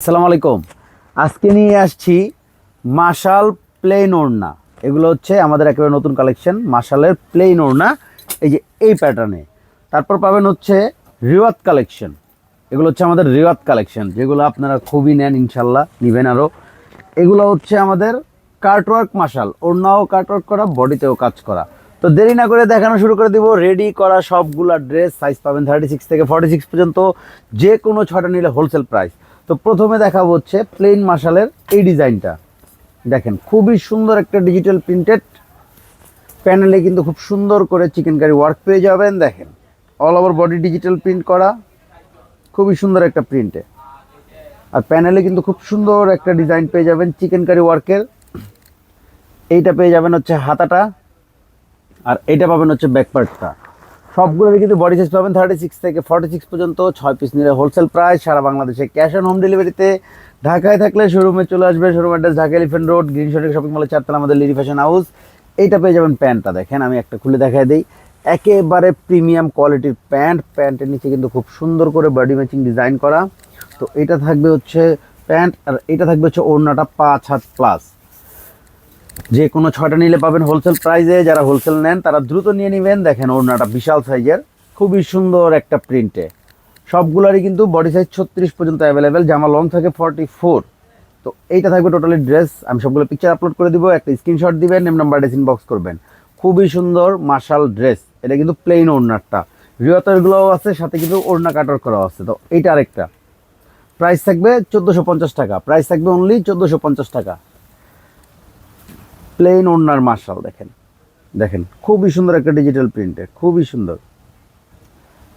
আসসালামু আলাইকুম। আজকে নিয়ে আসছি মাশাল প্লেন ওড়না। এগুলো হচ্ছে আমাদের একেবারে নতুন কালেকশন মাশালের প্লেন ওড়না। এই যে এই প্যাটার্নে তারপর পাবেন হচ্ছে রিওয়াত কালেকশন এগুলো হচ্ছে আমাদের রিওয়াত কালেকশন যেগুলো আপনারা খুবই নেন ইনশাল্লাহ, নিবেন আরও এগুলো হচ্ছে আমাদের কার্টওয়ার্ক মাশাল ওড়নাও কার্টওয়ার্ক করা বডিতেও কাজ করা। তো দেরি না করে দেখানো শুরু করে দিব রেডি করা সবগুলা ড্রেস সাইজ পাবেন থার্টি সিক্স থেকে ফর্টি সিক্স পর্যন্ত যে কোনো ছটা নিলে হোলসেল প্রাইস তো প্রথমে দেখাবো হচ্ছে প্লেন মার্শালের এই ডিজাইনটা। দেখেন, খুবই সুন্দর একটা ডিজিটাল প্রিন্টেড প্যানেলে কিন্তু খুব সুন্দর করে চিকেন কারি ওয়ার্ক পেয়ে যাবেন, দেখেন। All over body digital print করা। খুবই সুন্দর একটা প্রিন্টে আর প্যানেলে কিন্তু খুব সুন্দর একটা ডিজাইন পেয়ে যাবেন চিকেন কারি ওয়ার্কের এইটা পেয়ে যাবেন হচ্ছে হাতাটা। আর এইটা পাবেন হচ্ছে ব্যাকপার্টটা সবগুলোর কিন্তু বডি সাইজ পাবেন থার্টি সিক্স থেকে ফর্টি সিক্স পর্যন্ত, ছয় পিস নিলে হোলসেল প্রাইস সারা বাংলাদেশে ক্যাশ অন হোম ডেলিভারিতে ঢাকায় থাকলে শোরুমে চলে আসবে showroom address Dhaka elephant road green শটের shopping মলের চারতলা আমাদের লিরি ফ্যাশন হাউস এইটা পেয়ে যাবেন প্যান্টটা, দেখেন আমি একটা খুলে দেখাই দিই। একেবারে প্রিমিয়াম কোয়ালিটির প্যান্ট, প্যান্টের নিচে কিন্তু খুব সুন্দর করে বডি ম্যাচিং ডিজাইন করা। তো এটা থাকবে হচ্ছে প্যান্ট, আর এটা থাকবে হচ্ছে ওড়নাটা পাঁচ হাত প্লাস যে কোনো ছয়টা নিলে পাবেন হোলসেল প্রাইসে যারা হোলসেল নেন, তারা দ্রুত নিয়ে নেবেন। দেখেন ওড়নাটা বিশাল সাইজের খুবই সুন্দর একটা প্রিন্টে সবগুলারই কিন্তু বডি সাইজ ছত্রিশ পর্যন্ত অ্যাভেলেবেল জামা লং থাকে ফর্টি ফোর তো এইটা থাকবে টোটালি ড্রেস আমি সবগুলো পিকচার আপলোড করে দিব, একটা স্ক্রিনশট দিবেন নেম নাম্বার ডেস ইনবক্স করবেন। খুবই সুন্দর, মার্শাল ড্রেস এটা কিন্তু প্লেন ওড়নারটা। রিয়তরগুলোও আছে, সাথে কিন্তু ওড়না কাটার করা আছে। তো এইটা আরেকটা। প্রাইস থাকবে চোদ্দোশো পঞ্চাশ টাকা। প্রাইস থাকবে অনলি চোদ্দোশো পঞ্চাশ টাকা। প্লেন ওড়নার মার্শাল দেখেন। দেখেন, খুবই সুন্দর একটা ডিজিটাল প্রিন্টে খুবই সুন্দর।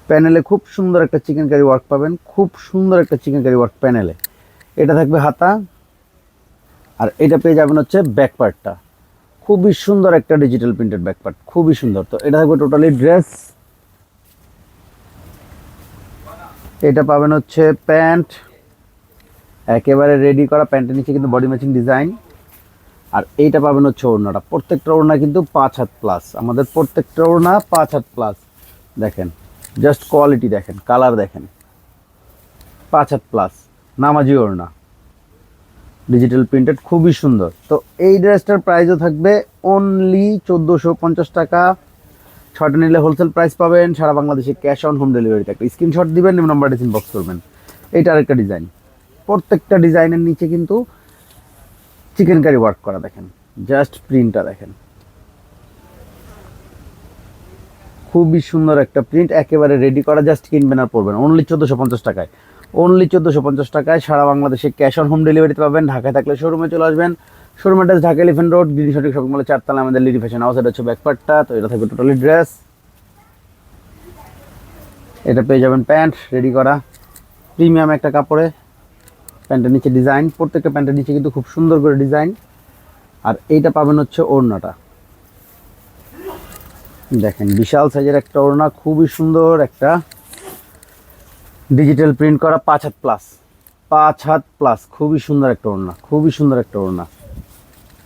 প্যানেলে খুব সুন্দর একটা চিকেন কারি ওয়ার্ক পাবেন, খুব সুন্দর একটা চিকেন কারি ওয়ার্ক প্যানেলে এটা থাকবে হাতা, আর এটা পেয়ে যাবেন হচ্ছে ব্যাকপার্টটা খুবই সুন্দর একটা ডিজিটাল প্রিন্টেড ব্যাকপার্ট খুবই সুন্দর। তো এটা থাকবে টোটালি ড্রেস এটা পাবেন হচ্ছে প্যান্ট, একেবারে রেডি করা প্যান্টের নিচে কিন্তু বডি ম্যাচিং ডিজাইন আর এইটা পাবেন হচ্ছে ওড়নাটা। প্রত্যেকটা ওড়না কিন্তু পাঁচ হাত প্লাস আমাদের প্রত্যেকটা ওড়না পাঁচ হাত প্লাস দেখেন জাস্ট কোয়ালিটি দেখেন কালার দেখেন। পাঁচ হাত প্লাস নামাজি ওড়না। ডিজিটাল প্রিন্টেড খুবই সুন্দর। তো এই ড্রেসটার প্রাইসও থাকবে অনলি চোদ্দোশো পঞ্চাশ টাকা। ছটা নিলে হোলসেল প্রাইস পাবেন, সারা বাংলাদেশে ক্যাশ অন হোম ডেলিভারিতে একটা স্ক্রিনশট দিবেন নাম্বার বক্স করবেন। এইটা আরেকটা ডিজাইন প্রত্যেকটা ডিজাইনের নিচে কিন্তু চিকেন কারি ওয়ার্ক করা দেখেন। জাস্ট প্রিন্টটা দেখেন। খুবই সুন্দর একটা প্রিন্ট একেবারে রেডি করা জাস্ট কিনবেন আর পড়বেন অনলি চোদ্দোশো পঞ্চাশ টাকায়। অনলি চোদ্দোশো পঞ্চাশ টাকায় সারা বাংলাদেশে ক্যাশ অন হোম ডেলিভারিতে পাবেন। ঢাকায় থাকলে শোরুমে চলে আসবেন। Showroom address Dhaka elephant road green সঠিক শপিং মলে চারতলা, আমাদের লিডি ফ্যাশন হাউস এটা হচ্ছে ব্যাকপার্টটা তো এটা থাকবে টোটালি ড্রেস এটা পেয়ে যাবেন প্যান্ট রেডি করা। প্রিমিয়াম একটা কাপড়ে। প্যান্টের নিচে ডিজাইন প্রত্যেকটা প্যান্টের নিচে কিন্তু খুব সুন্দর করে ডিজাইন আর এইটা পাবেন হচ্ছে ওড়নাটা। দেখেন, বিশাল সাইজের একটা ওড়না, খুবই সুন্দর একটা ডিজিটাল প্রিন্ট করা পাঁচ হাত প্লাস পাঁচ হাত প্লাস খুবই সুন্দর একটা ওড়না, খুবই সুন্দর একটা ওড়না।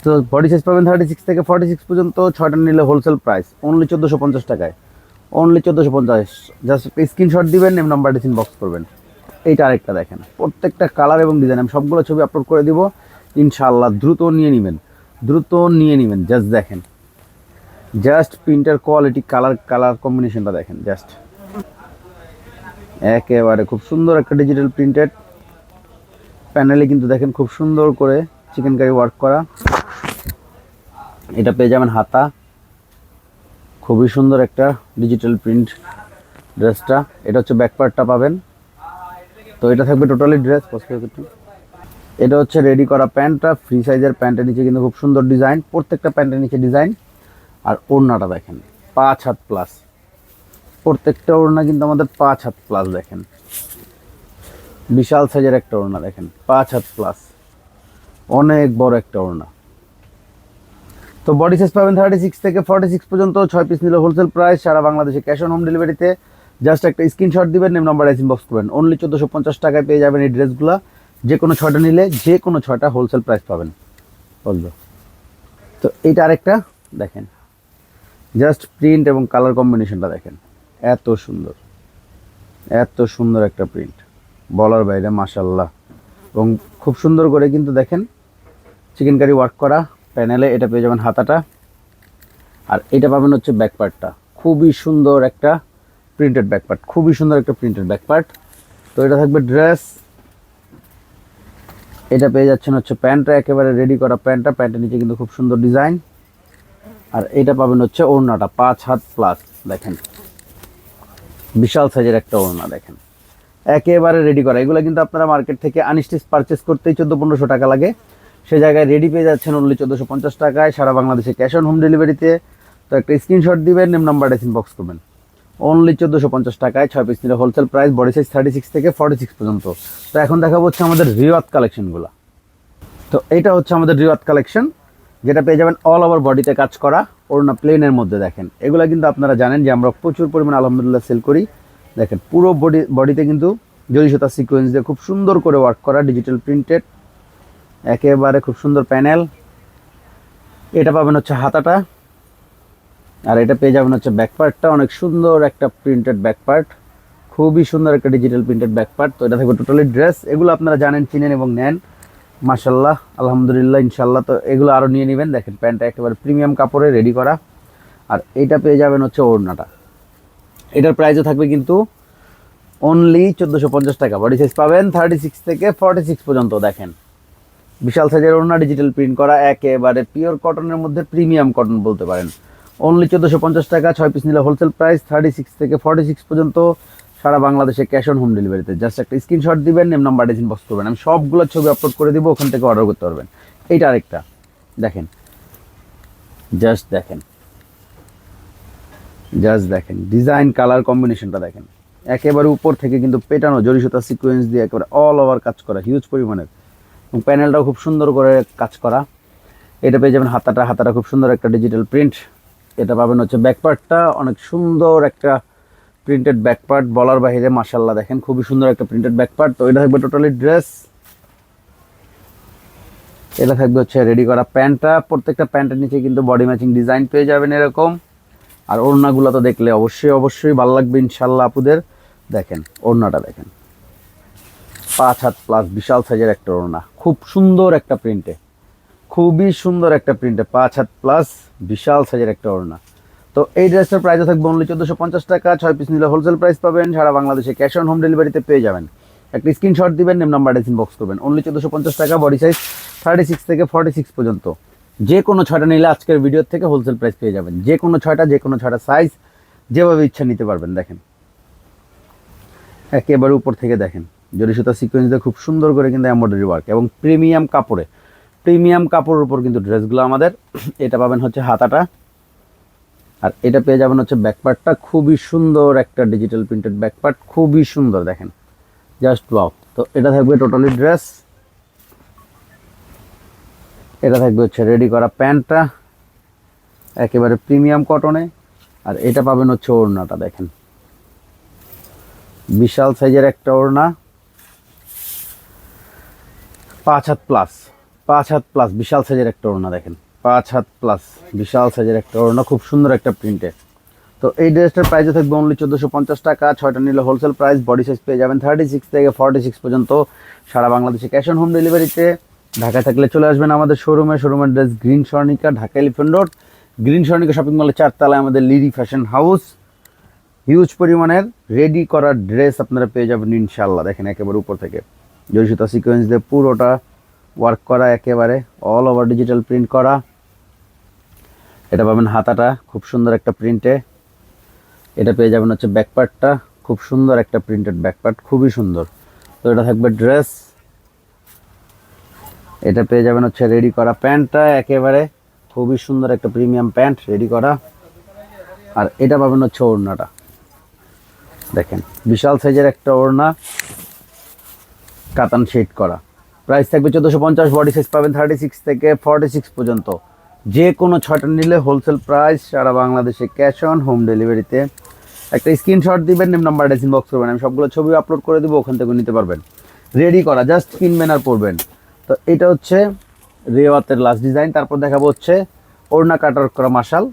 তো বডি সাইজ পাবেন থার্টি সিক্স থেকে ফর্টি সিক্স পর্যন্ত, ছয়টা নিলে হোলসেল প্রাইস অনলি চোদ্দোশো পঞ্চাশ টাকায়। অনলি চোদ্দোশো পঞ্চাশ জাস্ট স্ক্রিনশট দিবেন নেম নাম্বার ডিসিন বক্স করবেন। এইটা আরেকটা দেখেন। প্রত্যেকটা কালার এবং ডিজাইন আমি সবগুলো ছবি আপলোড করে দিব। ইনশাল্লাহ দ্রুত নিয়ে নেবেন। দ্রুত নিয়ে নেবেন জাস্ট দেখেন। Just printer quality colour colour কম্বিনেশনটা দেখেন জাস্ট একেবারে খুব সুন্দর একটা ডিজিটাল প্রিন্টেড প্যানেলে কিন্তু দেখেন খুব সুন্দর করে চিকেন কারি ওয়ার্ক করা। এটা পেয়ে যাবেন হাতা। খুবই সুন্দর একটা ডিজিটাল প্রিন্ট ড্রেসটা এটা হচ্ছে ব্যাকপার্টটা পাবেন। তো এটা থাকবে টোটালি ড্রেস এটা হচ্ছে রেডি করা প্যান্টটা ফ্রি সাইজের প্যান্টের নিচে কিন্তু খুব সুন্দর ডিজাইন প্রত্যেকটা প্যান্টের নিচে ডিজাইন আর ওড়নাটা দেখেন, পাঁচ হাত প্লাস প্রত্যেকটা ওড়না কিন্তু আমাদের পাঁচ হাত প্লাস দেখেন। বিশাল সাইজের একটা ওড়না দেখেন, পাঁচ হাত প্লাস অনেক বড় একটা ওড়না। তো বডি সাইজ পাবেন থার্টি সিক্স থেকে ফর্টি সিক্স পর্যন্ত, ছয় পিস নিল হোলসেল প্রাইস সারা বাংলাদেশে ক্যাশ অন হোম ডেলিভারিতে জাস্ট একটা স্ক্রিনশট দিবেন নেম নাম্বার আইস ইনবক্স করবেন। অনলি চোদ্দোশো পঞ্চাশ টাকায় পেয়ে যাবেন এই ড্রেসগুলো। যে কোনো ছয়টা নিলে যে কোনো ছয়টা হোলসেল প্রাইস পাবেন। বলল তো এইটা আরেকটা, দেখেন। জাস্ট প্রিন্ট এবং কালার কম্বিনেশনটা দেখেন। এত সুন্দর। এত সুন্দর একটা প্রিন্ট বলার বাইরে মাসাল্লাহ এবং খুব সুন্দর করে কিন্তু দেখেন চিকেন কারি ওয়ার্ক করা প্যানেলে এটা পেয়ে যাবেন হাতাটা। আর এটা পাবেন হচ্ছে ব্যাকপার্টটা খুবই সুন্দর একটা প্রিন্টেড ব্যাকপার্ট খুবই সুন্দর একটা প্রিন্টেড ব্যাকপার্ট তো এটা থাকবে ড্রেস এটা পেয়ে যাচ্ছেন হচ্ছে প্যান্টটা, একেবারে রেডি করা প্যান্টটা। প্যান্টের নিচে কিন্তু খুব সুন্দর ডিজাইন আর এটা পাবেন হচ্ছে ওড়নাটা, পাঁচ হাত প্লাস দেখেন। বিশাল সাইজের একটা ওড়না, দেখেন। একেবারে রেডি করা। এগুলো কিন্তু আপনারা মার্কেট থেকে আনস্টিচ পারচেস করতেই চোদ্দ পনেরোশো টাকা লাগে। সে জায়গায় রেডি পেয়ে যাচ্ছেন অনলি চোদ্দোশো পঞ্চাশ টাকায়। সারা বাংলাদেশে ক্যাশ অন হোম ডেলিভারিতে তো। একটা স্ক্রিনশট দিবেন নেম নাম্বার নাম্বারটা ইনবক্স করবেন অনলি চোদ্দোশো পঞ্চাশ টাকায় ছয় পিস নিলে wholesale price body size thirty six থেকে ফর্টি সিক্স পর্যন্ত। তো এখন দেখা হচ্ছে আমাদের রিওয়াত কালেকশনগুলো তো এটা হচ্ছে আমাদের রিওয়াত কালেকশন যেটা পেয়ে যাবেন অল ওভার বডিতে কাজ করা, ওড়না প্লেনের মধ্যে দেখেন। এগুলো কিন্তু আপনারা জানেন যে আমরা প্রচুর পরিমাণে আলহামদুলিল্লাহ সেল করি। দেখেন, পুরো বডি বডিতে কিন্তু জরি সুতা সিকোয়েন্স দিয়ে খুব সুন্দর করে ওয়ার্ক করা ডিজিটাল প্রিন্টেড একেবারে খুব সুন্দর প্যানেল এটা পাবেন হচ্ছে হাতাটা। আর এটা পেয়ে যাবেন হচ্ছে ব্যাকপার্টটা অনেক সুন্দর একটা প্রিন্টেড ব্যাকপার্ট খুবই সুন্দর একটা ডিজিটাল প্রিন্টেড ব্যাকপার্ট তো এটা থাকবে টোটালি ড্রেস এগুলো আপনারা জানেন, চিনেন এবং নেন। মাশাল্লাহ আলহামদুলিল্লাহ ইনশাল্লাহ তো এগুলো আরও নিয়ে নেবেন। দেখেন, প্যান্টটা একেবারে প্রিমিয়াম কাপড়ে রেডি করা। আর এটা পেয়ে যাবেন হচ্ছে ওড়নাটা। এটার প্রাইসও থাকবে কিন্তু অনলি চোদ্দোশো পঞ্চাশ টাকা। বডি সাইজ পাবেন থার্টি সিক্স থেকে ফর্টি সিক্স পর্যন্ত, দেখেন। বিশাল সাইজের ওড়না ডিজিটাল প্রিন্ট করা, একেবারে পিওর কটনের মধ্যে প্রিমিয়াম কটন বলতে পারেন। অনলি চোদ্দোশো পঞ্চাশ টাকা, ছয় পিস নিলে হোলসেল প্রাইস থার্টি সিক্স থেকে ফর্টি সিক্স পর্যন্ত সারা বাংলাদেশে ক্যাশ অন হোম ডেলিভারিতে জাস্ট একটা স্ক্রিনশট দিবেন নেম নাম্বার ইনবক্স করবেন। আমি সবগুলো ছবি আপলোড করে দিব, ওখান থেকে অর্ডার করতে পারবেন। এইটা আরেকটা। দেখেন। জাস্ট দেখেন। জাস্ট দেখেন। ডিজাইন কালার কম্বিনেশনটা দেখেন। একেবারে উপর থেকে কিন্তু পেটানো জরি সুতা সিকোয়েন্স দিয়ে একেবারে অল ওভার কাজ করা হিউজ পরিমাণের। এবং প্যানেলটাও খুব সুন্দর করে কাজ করা। এটা পেয়ে যাবেন হাতাটা হাতাটা খুব সুন্দর একটা ডিজিটাল প্রিন্ট এটা পাবেন হচ্ছে ব্যাকপার্টটা। অনেক সুন্দর একটা প্রিন্টেড ব্যাকপার্ট। বলার বাইরে মাসাল্লাহ দেখেন, খুবই সুন্দর একটা প্রিন্টেড ব্যাকপার্ট। তো এটা থাকবে টোটালি ড্রেস এটা থাকবে হচ্ছে রেডি করা প্যান্টটা। প্রত্যেকটা প্যান্টের নিচে কিন্তু বডি ম্যাচিং ডিজাইন পেয়ে যাবেন এরকম। আর ওড়নাগুলো তো দেখলে অবশ্যই অবশ্যই ভালো লাগবে ইনশাল্লাহ আপুদের। দেখেন, ওড়নাটা দেখেন। পাঁচ হাত প্লাস বিশাল সাইজের একটা ওড়না। খুব সুন্দর একটা প্রিন্টে খুবই সুন্দর একটা প্রিন্টে পাঁচ হাত প্লাস বিশাল সাইজের একটা ওড়না। তো এই ড্রেসটার প্রাইস থাকবে অনলি চোদ্দোশো পঞ্চাশ টাকা, ছয় পিস নিলে হোলসেল প্রাইস পাবেন, সারা বাংলাদেশে ক্যাশ অন হোম ডেলিভারিতে পেয়ে যাবেন। একটা স্ক্রিনশট দিবেন নেম নাম্বারটা বক্স করবেন। অনলি চোদ্দোশো পঞ্চাশ টাকা বডি সাইজ থার্টি সিক্স থেকে ফর্টি সিক্স পর্যন্ত। যে কোনো ছয়টা নিলে আজকের ভিডিওর থেকে হোলসেল প্রাইস পেয়ে যাবেন। যে কোনো ছয়টা, যে কোনো ছয়টা সাইজ যেভাবে ইচ্ছা নিতে পারবেন, দেখেন। একেবারে উপর থেকে দেখেন। জরি সুতা সিকোয়েন্স খুব সুন্দর করে কিন্তু এমব্রয়ডারি ওয়ার্ক এবং প্রিমিয়াম কাপড়ে প্রিমিয়াম কাপড়ের উপর কিন্তু ড্রেসগুলো আমাদের। এটা পাবেন হচ্ছে হাতাটা। আর এটা পেয়ে যাবেন হচ্ছে ব্যাকপার্টটা। খুবই সুন্দর একটা ডিজিটাল প্রিন্টেড ব্যাকপার্ট। খুবই সুন্দর, দেখেন। জাস্ট ওয়াও তো এটা থাকবে টোটালি ড্রেস এটা থাকবে হচ্ছে রেডি করা প্যান্টটা। একেবারে প্রিমিয়াম কটনে আর এটা পাবেন হচ্ছে ওড়নাটা, দেখেন। বিশাল সাইজের একটা ওড়না। পাঁচ হাত প্লাস পাঁচ হাত প্লাস বিশাল সাইজের একটা ওড়না দেখেন। পাঁচ হাত প্লাস বিশাল সাইজের একটা ওড়না, খুব সুন্দর একটা প্রিন্টে তো এই ড্রেসটার প্রাইসে থাকবে অনলি চোদ্দোশো পঞ্চাশ টাকা, ছয়টা নিলে হোলসেল প্রাইস বডি সাইজ পেয়ে যাবেন থার্টি সিক্স থেকে ফর্টি সিক্স পর্যন্ত। সারা বাংলাদেশে ক্যাশ অন হোম ডেলিভারিতে ঢাকায় থাকলে চলে আসবেন আমাদের শোরুমে শোরুমের dress green Swarnika, Dhaka elephant road green Swarnika shopping মলের চারতলায় আমাদের লিডি ফ্যাশন হাউস হিউজ পরিমাণের রেডি করা ড্রেস আপনারা পেয়ে যাবেন ইনশাল্লাহ দেখেন একেবারে উপর থেকে। জয় সুতা সিকোয়েন্স দিয়ে পুরোটা ওয়ার্ক করা একেবারে অল ওভার ডিজিটাল প্রিন্ট করা। এটা পাবেন হাতাটা, খুব সুন্দর একটা প্রিন্টে এটা পেয়ে যাবেন হচ্ছে ব্যাকপার্টটা খুব সুন্দর একটা প্রিন্টেড ব্যাকপার্ট খুবই সুন্দর। তো এটা থাকবে ড্রেস এটা পেয়ে যাবেন হচ্ছে রেডি করা প্যান্টটা একেবারে, খুবই সুন্দর একটা প্রিমিয়াম প্যান্ট রেডি করা। আর এটা পাবেন হচ্ছে ওড়নাটা। দেখেন, বিশাল সাইজের একটা ওড়না কাতান শেড করা। প্রাইস থাকবে চোদ্দোশো পঞ্চাশ বডি সাইজ পাবেন থার্টি সিক্স থেকে ফর্টি সিক্স পর্যন্ত। যে কোনো ছয়টা নিলে হোলসেল প্রাইস সারা বাংলাদেশে ক্যাশ অন হোম ডেলিভারিতে একটা স্ক্রিনশট দিবেন নেম নাম্বার ডেসিন বক্স করবেন। আমি সবগুলো ছবি আপলোড করে দেবো, ওখান থেকে নিতে পারবেন। রেডি করা জাস্ট কিনবেন আর পড়বেন তো এটা হচ্ছে রেওয়াতের লাস্ট ডিজাইন তারপর দেখাবো হচ্ছে ওড়না কাটার করা মাসাল।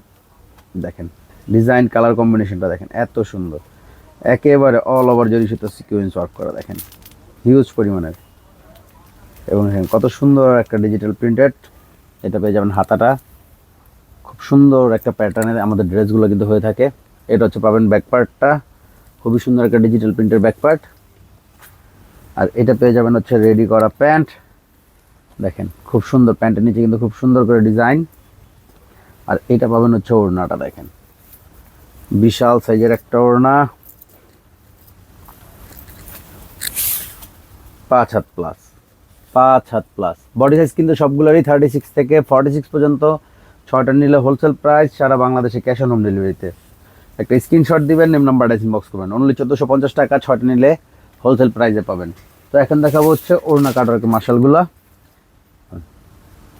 দেখেন ডিজাইন কালার কম্বিনেশনটা দেখেন, এত সুন্দর। একেবারে অল ওভার জরি সুতো সিকুয়েন্স ওয়ার্ক করা, দেখেন। হিউজ পরিমাণের। এবং দেখেন কত সুন্দর একটা ডিজিটাল প্রিন্টেড এটা পেয়ে যাবেন হাতাটা। খুব সুন্দর একটা প্যাটার্নের আমাদের ড্রেসগুলো কিন্তু হয়ে থাকে। এটা হচ্ছে পাবেন ব্যাকপার্টটা খুবই সুন্দর একটা ডিজিটাল প্রিন্টের ব্যাকপার্ট আর এটা পেয়ে যাবেন হচ্ছে রেডি করা প্যান্ট দেখেন, খুব সুন্দর প্যান্টের নিচে কিন্তু খুব সুন্দর করে ডিজাইন আর এটা পাবেন হচ্ছে ওড়নাটা, দেখেন। বিশাল সাইজের একটা ওড়না। পাঁচ হাত প্লাস পাঁচ হাত প্লাস বডি সাইজ কিন্তু সবগুলোরই থার্টি সিক্স থেকে ফর্টি সিক্স পর্যন্ত। ছয়টা নিলে হোলসেল প্রাইস সারা বাংলাদেশে ক্যাশ অন হোম ডেলিভারিতে একটা স্ক্রিনশট দিবেন নেম নাম্বারটা ইনবক্স করবেন। অনলি চোদ্দোশো পঞ্চাশ টাকা, ছয়টা নিলে হোলসেল প্রাইসে পাবেন। তো এখন দেখাবো হচ্ছে ওড়না কাটারকে মার্শালগুলো।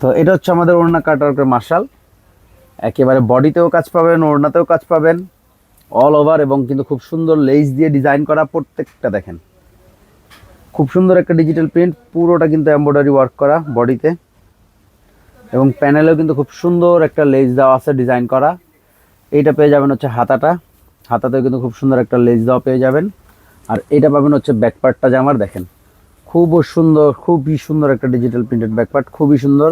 তো এটা হচ্ছে আমাদের ওড়না কাটারকে মার্শাল। একেবারে বডিতেও কাজ পাবেন, ওড়নাতেও কাজ পাবেন। অল ওভার এবং কিন্তু খুব সুন্দর লেস দিয়ে ডিজাইন করা প্রত্যেকটা দেখেন। খুব সুন্দর একটা ডিজিটাল প্রিন্ট পুরোটা কিন্তু এমব্রয়ডারি ওয়ার্ক করা বডিতে এবং প্যানেলেও কিন্তু খুব সুন্দর একটা লেজ দেওয়া আছে ডিজাইন করা। এইটা পেয়ে যাবেন হচ্ছে হাতাটা। হাতাতেও কিন্তু খুব সুন্দর একটা লেজ দেওয়া পেয়ে যাবেন। আর এটা পাবেন হচ্ছে ব্যাকপার্টটা জামার দেখেন। খুব সুন্দর, খুবই সুন্দর একটা ডিজিটাল প্রিন্টেড ব্যাকপার্ট খুবই সুন্দর।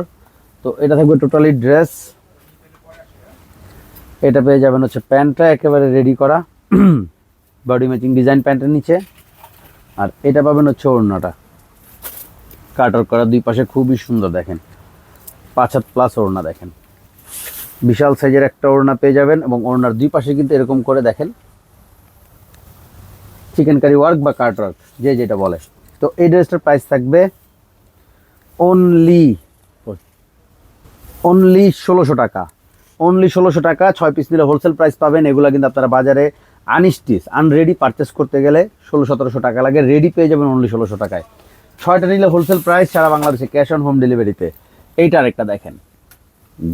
তো এটা থাকবে টোটালি ড্রেস এটা পেয়ে যাবেন হচ্ছে প্যান্টটা একেবারে রেডি করা। বডি ম্যাচিং ডিজাইন প্যান্টের নিচে। আর এটা পাবেন হচ্ছে ওড়নাটা। কাটার করা দুই পাশে খুবই সুন্দর দেখেন। পাঁচ হাত প্লাস ওড়না দেখেন। বিশাল সাইজের একটা ওড়না পেয়ে যাবেন এবং ওড়নার দুই পাশে কিন্তু এরকম করে দেখেন। চিকেন কারি ওয়ার্ক বা কাট ওয়ার্ক যে যেটা বলে। তো এই ড্রেসটার প্রাইস থাকবে অনলি অনলি ষোলোশো টাকা। অনলি ষোলোশো টাকা, ছয় পিস নিলে হোলসেল প্রাইস পাবেন। এগুলো কিন্তু আপনারা বাজারে আনস্টিচ আনরেডি পারচেস করতে গেলে ষোলো, সতেরোশো টাকা লাগে রেডি পেয়ে যাবেন অনলি ষোলোশো টাকায়। ছয়টা নিলে হোলসেল প্রাইস সারা বাংলাদেশে ক্যাশ অন হোম ডেলিভারিতে এইটা আরেকটা দেখেন।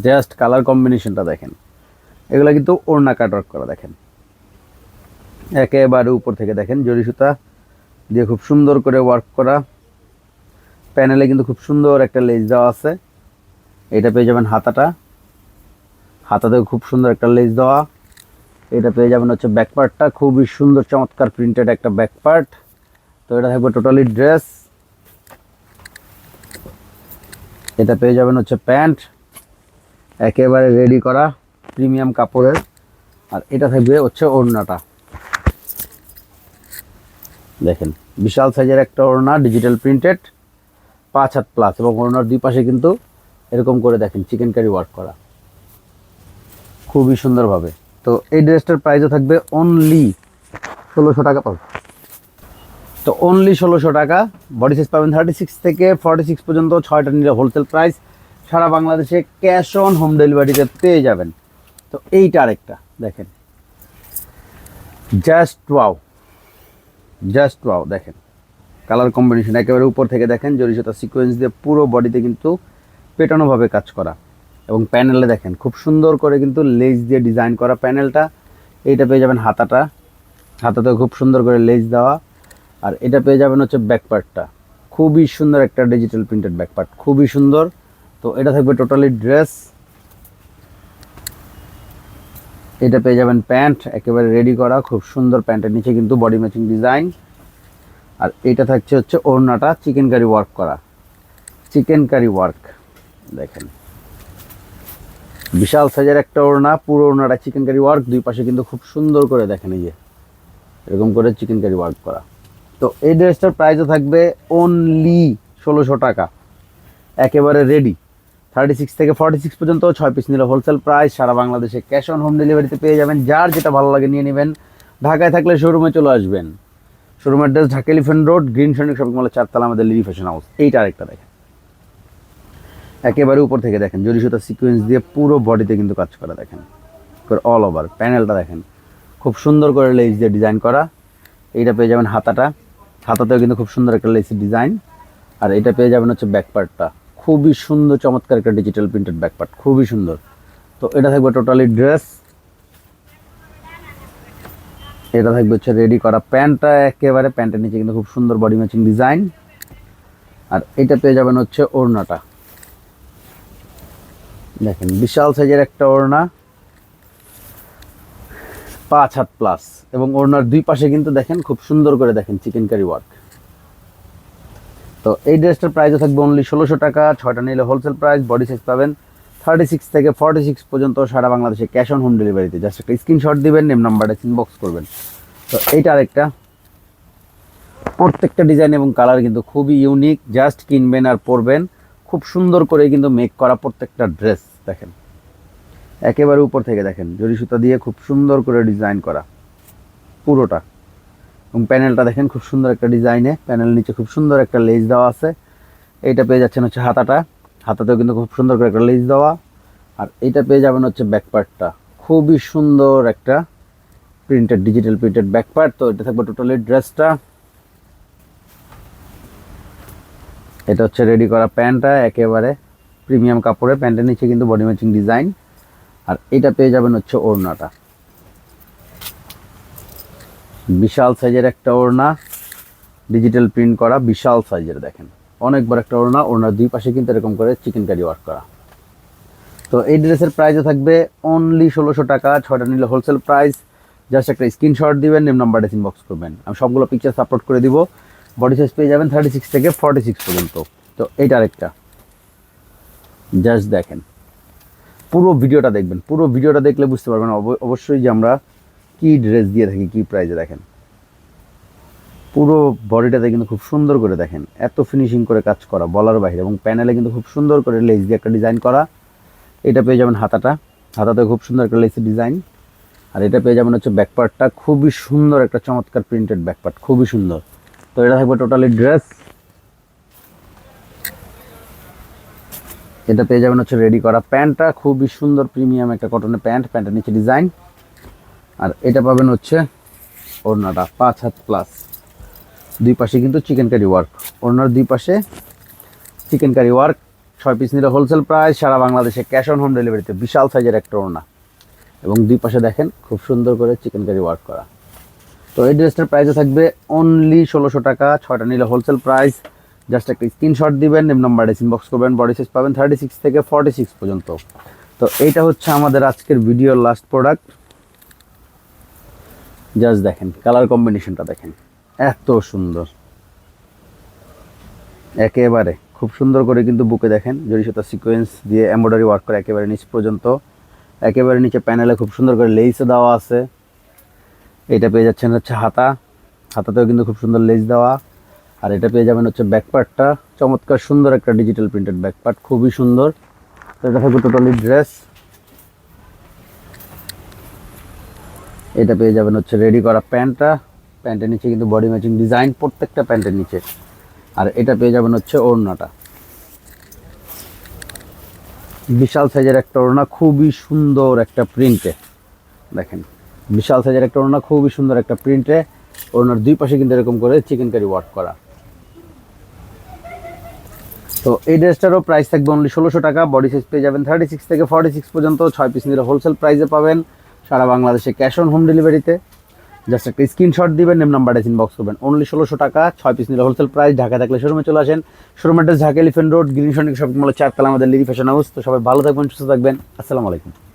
জাস্ট কালার কম্বিনেশনটা দেখেন। এগুলো কিন্তু ওড়না কাট ওয়ার্ক করা দেখেন। একেবারে উপর থেকে দেখেন, জরি সুতা দিয়ে খুব সুন্দর করে ওয়ার্ক করা। প্যানেলে কিন্তু খুব সুন্দর একটা লেজ দেওয়া আছে। এটা পেয়ে যাবেন হাতাটা। হাতাতেও খুব সুন্দর একটা লেজ দেওয়া। এটা পেয়ে যাবেন হচ্ছে ব্যাকপার্টটা খুবই সুন্দর, চমৎকার প্রিন্টেড একটা ব্যাকপার্ট তো এটা থাকবে টোটালি ড্রেস এটা পেয়ে যাবেন হচ্ছে প্যান্ট একেবারে রেডি করা প্রিমিয়াম কাপড়ের। আর এটা থাকবে হচ্ছে ওড়নাটা। দেখেন, বিশাল সাইজের একটা ওড়না ডিজিটাল প্রিন্টেড পাঁচ হাত প্লাস এবং ওড়নার দুই পাশে কিন্তু এরকম করে দেখেন চিকেন কারি ওয়ার্ক করা। খুবই সুন্দরভাবে। তো এই ড্রেসটার প্রাইসও থাকবে অনলি ষোলোশো টাকা পাবে। তো অনলি ষোলোশো টাকা বডি সাইজ পাবেন থার্টি সিক্স থেকে ফর্টি সিক্স পর্যন্ত, ছয়টা নিলে হোলসেল প্রাইস সারা বাংলাদেশে ক্যাশ অন হোম ডেলিভারিতে পেয়ে যাবেন। তো এইটা আরেকটা, দেখেন। জাস্ট ওয়াও জাস্ট ওয়াও দেখেন। কালার কম্বিনেশন একেবারে উপর থেকে দেখেন জরিসতা সিকোয়েন্স দিয়ে পুরো বডিতে কিন্তু পেটানোভাবে কাজ করা। এবং প্যানেলে দেখেন, খুব সুন্দর করে কিন্তু লেজ দিয়ে ডিজাইন করা প্যানেলটা। এইটা পেয়ে যাবেন হাতাটা। হাতাতে খুব সুন্দর করে লেজ দেওয়া। আর এটা পেয়ে যাবেন হচ্ছে ব্যাকপার্টটা। খুবই সুন্দর একটা ডিজিটাল প্রিন্টেড ব্যাকপার্ট খুবই সুন্দর। তো এটা থাকবে টোটালি ড্রেস এটা পেয়ে যাবেন প্যান্ট, একেবারে রেডি করা। খুব সুন্দর প্যান্টের নিচে কিন্তু বডি ম্যাচিং ডিজাইন আর এটা থাকছে হচ্ছে ওড়নাটা চিকেন কারি ওয়ার্ক করা। চিকেন কারি ওয়ার্ক দেখেন। বিশাল সাইজের একটা ওড়না, পুরো ওড়নাটা চিকেন কারি ওয়ার্ক দুই পাশে কিন্তু খুব সুন্দর করে দেখেন এই যে, এরকম করে চিকেন কারি ওয়ার্ক করা। তো এই ড্রেসটার প্রাইসও থাকবে অনলি ষোলোশো টাকা, একেবারে রেডি থার্টি সিক্স থেকে ফর্টি সিক্স পর্যন্ত ছয় পিস নিলে হোলসেল প্রাইস সারা বাংলাদেশে ক্যাশ অন হোম ডেলিভারিতে পেয়ে যাবেন। যার যেটা ভালো লাগে নিয়ে নেবেন। ঢাকায় থাকলে শোরুমে চলে আসবেন। Showroom address Dhaka elephant road green সৈনিক শপিং মলের চারতলা আমাদের লিলি ফ্যাশন হাউস এইটা আরেকটা দেখেন। একেবারে উপর থেকে দেখেন জরি সুতা সিকোয়েন্স দিয়ে পুরো বডিতে কিন্তু কাজ করা দেখেন। অল ওভার প্যানেলটা দেখেন। খুব সুন্দর করে লেস দিয়ে ডিজাইন করা। এইটা পেয়ে যাবেন হাতাটা। হাতাতেও কিন্তু খুব সুন্দর একটা লেসের ডিজাইন আর এটা পেয়ে যাবেন হচ্ছে ব্যাকপার্টটা খুবই সুন্দর, চমৎকার একটা ডিজিটাল প্রিন্টেড ব্যাকপার্ট খুবই সুন্দর। তো এটা থাকবে টোটালি ড্রেস এটা থাকবে হচ্ছে রেডি করা প্যান্টটা, একেবারে প্যান্টের নিচে কিন্তু খুব সুন্দর বডি ম্যাচিং ডিজাইন আর এটা পেয়ে যাবেন হচ্ছে ওড়নাটা। দেখেন, বিশাল সাইজের একটা ওড়না। পাঁচ হাত প্লাস এবং ওড়নার দুই পাশে কিন্তু দেখেন, খুব সুন্দর করে দেখেন চিকেন কারি ওয়ার্ক তো এই ড্রেসটার প্রাইসও থাকবে অনলি ষোলোশো টাকা। ছয়টা নিলে হোলসেল প্রাইস বডি সাইজ পাবেন থার্টি সিক্স থেকে ফর্টি সিক্স পর্যন্ত সারা বাংলাদেশে ক্যাশ অন হোম ডেলিভারিতে জাস্ট একটা স্ক্রিনশট দিবেন নেম নাম্বারটা ইনবক্স করবেন। তো এইটা আরেকটা। প্রত্যেকটা ডিজাইন এবং কালার কিন্তু খুবই ইউনিক জাস্ট কিনবেন আর পরবেন। খুব সুন্দর করে কিন্তু মেক করা প্রত্যেকটা ড্রেস দেখেন। একেবারে উপর থেকে দেখেন জরি সুতা দিয়ে খুব সুন্দর করে ডিজাইন করা, পুরোটা। এবং প্যানেলটা দেখেন খুব সুন্দর একটা ডিজাইনে প্যানেল নিচে খুব সুন্দর একটা লেজ দেওয়া আছে। এইটা পেয়ে যাচ্ছেন হচ্ছে হাতাটা। হাতাতেও কিন্তু খুব সুন্দর করে একটা লেজ দেওয়া। আর এইটা পেয়ে যাবেন হচ্ছে ব্যাকপার্টটা খুবই সুন্দর একটা প্রিন্টেড ডিজিটাল প্রিন্টেড ব্যাকপার্ট তো এটা থাকবে টোটালি ড্রেসটা এটা হচ্ছে রেডি করা প্যান্টটা, একেবারে প্রিমিয়াম কাপড়ে প্যান্টের নিচে কিন্তু বডি ম্যাচিং ডিজাইন আর এটা পেয়ে যাবেন হচ্ছে ওড়নাটা। বিশাল সাইজের একটা ওড়না ডিজিটাল প্রিন্ট করা, বিশাল সাইজের দেখেন। অনেক বড় একটা ওড়না, ওড়নার দুই পাশে কিন্তু এরকম করে চিকেন কারি ওয়ার্ক করা। তো এই ড্রেসের প্রাইসও থাকবে অনলি ষোলোশো টাকা ছটা নিলে হোলসেল প্রাইস জাস্ট একটা স্ক্রিনশট দিবেন নেম নাম্বারটা ইনবক্স করবেন। আমি সবগুলো পিকচার আপলোড করে দিব। বডি সাইজ পেয়ে যাবেন থার্টি সিক্স থেকে ফর্টি সিক্স পর্যন্ত। তো এইটা আরেকটা। জাস্ট দেখেন। পুরো ভিডিওটা দেখবেন। পুরো ভিডিওটা দেখলে বুঝতে পারবেন অব- অবশ্যই যে আমরা কি ড্রেস দিয়ে থাকি, কি প্রাইজে দেখেন। পুরো বডিটাতে কিন্তু খুব সুন্দর করে দেখেন। এত ফিনিশিং করে কাজ করা বলার বাইরে এবং প্যানেলে কিন্তু খুব সুন্দর করে লেস দিয়ে একটা ডিজাইন করা। এটা পেয়ে যাবেন হাতাটা। হাতাতে খুব সুন্দর একটা লেসের ডিজাইন আর এটা পেয়ে যাবেন হচ্ছে ব্যাকপার্টটা খুবই সুন্দর একটা চমৎকার প্রিন্টেড ব্যাকপার্ট খুবই সুন্দর। তো এটা থাকবে টোটালি ড্রেস এটা পেয়ে যাবেন হচ্ছে রেডি করা প্যান্টটা। খুবই সুন্দর প্রিমিয়াম একটা কটনের প্যান্ট, প্যান্টের নিচে ডিজাইন আর এটা পাবেন হচ্ছে ওড়নাটা, পাঁচ হাত প্লাস দুই পাশে কিন্তু চিকেন কারি ওয়ার্ক ওড়নার দুই পাশে চিকেন কারি ওয়ার্ক ছয় পিস নিলে হোলসেল প্রাইস সারা বাংলাদেশে ক্যাশ অন হোম ডেলিভারিতে বিশাল সাইজের একটা ওড়না। এবং দুই পাশে দেখেন, খুব সুন্দর করে চিকেন কারি ওয়ার্ক করা। তো এই ড্রেসটার প্রাইসে থাকবে অনলি ষোলোশো টাকা, ছয়টা নিলে হোলসেল প্রাইস জাস্ট একটা স্ক্রিনশট দিবেন নেম নাম্বারে ইনবক্স করবেন বডি সাইজ পাবেন থার্টি সিক্স থেকে ফর্টি সিক্স পর্যন্ত। তো এইটা হচ্ছে আমাদের আজকের ভিডিওর লাস্ট প্রোডাক্ট জাস্ট দেখেন কালার কম্বিনেশনটা দেখেন, এত সুন্দর। একেবারে, খুব সুন্দর করে কিন্তু বুকে দেখেন জরি সুতা সিকোয়েন্স দিয়ে এমব্রয়ডারি ওয়ার্ক করে একেবারে নিচ পর্যন্ত। একেবারে নিচে প্যানেলে খুব সুন্দর করে লেসও দেওয়া আছে। এটা পেয়ে যাচ্ছেন হচ্ছে হাতা। হাতাতেও কিন্তু খুব সুন্দর লেস দেওয়া। আর এটা পেয়ে যাবেন হচ্ছে ব্যাকপার্টটা চমৎকার সুন্দর একটা ডিজিটাল প্রিন্টেড ব্যাকপার্ট খুবই সুন্দর। এটা থাকবে টোটালি ড্রেস এটা পেয়ে যাবেন হচ্ছে রেডি করা প্যান্টটা। প্যান্টের নিচে কিন্তু বডি ম্যাচিং ডিজাইন প্রত্যেকটা প্যান্টের নিচে। আর এটা পেয়ে যাবেন হচ্ছে ওড়নাটা। বিশাল সাইজের একটা ওড়না, খুবই সুন্দর একটা প্রিন্টে দেখেন। বিশাল সাইজের একটা ওড়না, খুবই সুন্দর একটা প্রিন্টে ওড়নার দুই পাশে কিন্তু এরকম করে চিকেন কারি ওয়ার্ক করা। তো এই ড্রেসটারও প্রাইস থাকবে অনলি ষোলোশো টাকা বডি সাইজ পেয়ে যাবেন থার্টি সিক্স থেকে ফর্টি সিক্স পর্যন্ত, ছয় পিস নিলে হোলসেল প্রাইসে পাবেন। সারা বাংলাদেশে ক্যাশ অন হোম ডেলিভারিতে জাস্ট একটা স্ক্রিনশট দিবেন নেম নাম্বারটা ইনবক্স করবেন। অনলি ষোলোশো টাকা, ছয় পিস নিলে হোলসেল প্রাইস ঢাকা থাকলে শোরুমে চলে আসেন। Showroom address Dhaka Elephant Road Green Sonic shopping মলের চারতলা আমাদের লিরি ফ্যাশন হাউস তো সবাই ভালো থাকবেন, সুস্থ থাকবেন। আসসালামু আলাইকুম।